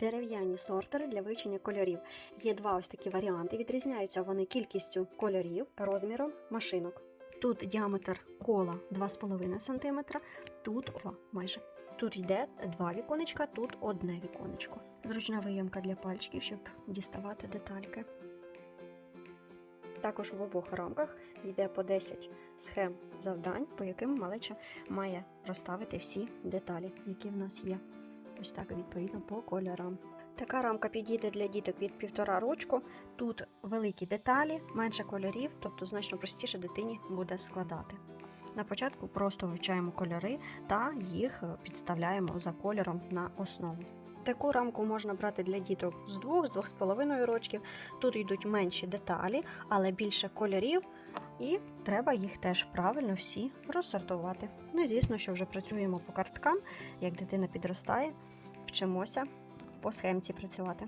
Дерев'яні сортери для вивчення кольорів. Є два ось такі варіанти. Відрізняються вони кількістю кольорів, розміром машинок. Тут діаметр кола 2,5 см, тут 2 майже. Тут йде два віконечка, тут одне віконечко. Зручна виємка для пальчиків, щоб діставати детальки. Також в обох рамках йде по 10 схем завдань, по яким малеча має розставити всі деталі, які в нас є. Ось так відповідно по кольорам. Така рамка підійде для діток від півтора рочку. Тут великі деталі, менше кольорів, тобто значно простіше дитині буде складати. На початку просто вивчаємо кольори та їх е, підставляємо за кольором на основу. Таку рамку можна брати для діток з 2 з 2,5 рочків. Тут йдуть менші деталі, але більше кольорів, і треба їх теж правильно всі розсортувати. Ну і звісно, що вже працюємо по карткам, як дитина підростає, вчимося по схемці працювати.